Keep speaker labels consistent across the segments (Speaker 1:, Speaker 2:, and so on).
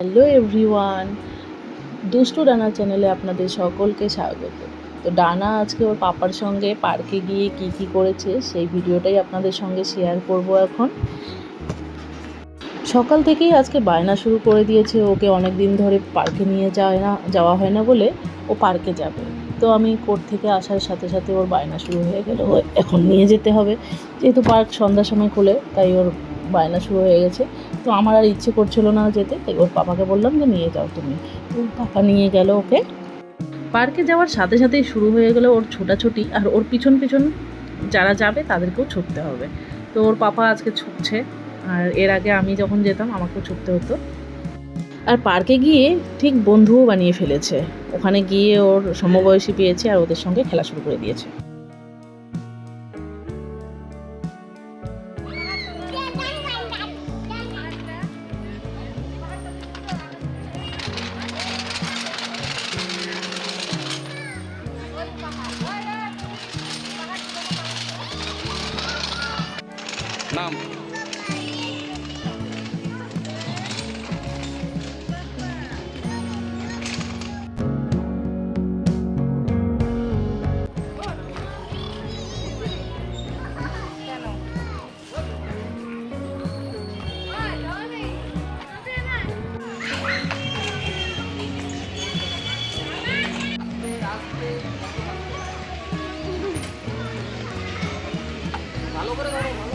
Speaker 1: Hello everyone দুষ্টু ডানা চ্যানেলে আপনাদের সকলকে স্বাগত। তো ডানা আজকে ওর পাপার সঙ্গে পার্কে গিয়ে কি কি করেছে, সেই ভিডিওটাই আপনাদের সঙ্গে শেয়ার করব এখন। সকাল থেকেই আজকে বায়না শুরু করে দিয়েছে, ওকে অনেক দিন ধরে পার্কে নিয়ে যায় না, যাওয়া হয় না বলে ও পার্কে যাবে। তো আমি কোর্ট থেকে আসার সাথে সাথে ওর বায়না শুরু হয়ে গেল, এখন নিয়ে যেতে হবে। যেহেতু পার্ক সন্ধ্যার সময় খুলে, তাই ওর বায়না শুরু হয়ে গেছে। তো আমার আর ইচ্ছে করছিল না যেতে, তাই ওর পাপাকে বললাম যে নিয়ে যাও তুমি। তো পাপা নিয়ে গেল ওকে। পার্কে যাওয়ার সাথে সাথেই শুরু হয়ে গেল ওর ছোটাছুটি, আর ওর পিছন পিছন যারা যাবে তাদেরকেও ছুটতে হবে। তো ওর পাপা আজকে ছুটছে, আর এর আগে আমি যখন যেতাম আমাকেও ছুটতে হতো। আর পার্কে গিয়ে ঠিক বন্ধুও বানিয়ে ফেলেছে। ওখানে গিয়ে ওর সমবয়সী পেয়েছে আর ওদের সঙ্গে খেলা শুরু করে দিয়েছে।
Speaker 2: নাম ভালো করে ধরো।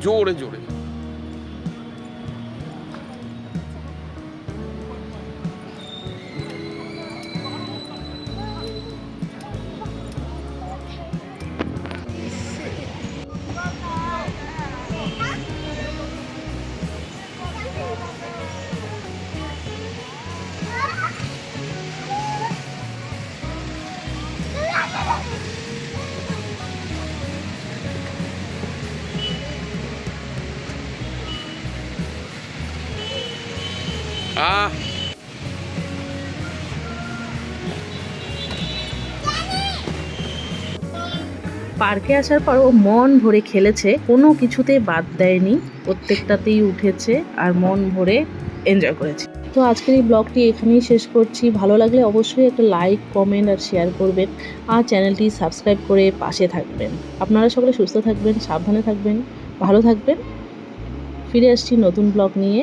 Speaker 3: 常連
Speaker 2: 常連。আহ
Speaker 1: পার্কে আসার পর ও মন ভরে খেলেছে, কোনো কিছুতে বাদ দেয়নি, প্রত্যেকটাতেই উঠেছে আর মন ভরে এনজয় করেছে। তো আজকের এই ব্লগটি এখানেই শেষ করছি। ভালো লাগলে অবশ্যই একটা লাইক কমেন্ট আর শেয়ার করবেন। আর চ্যানেলটি সাবস্ক্রাইব করে পাশে থাকবেন। আপনারা সকলে সুস্থ থাকবেন, সাবধানে থাকবেন, ভালো থাকবেন। ফিরে আসছি নতুন ব্লগ নিয়ে।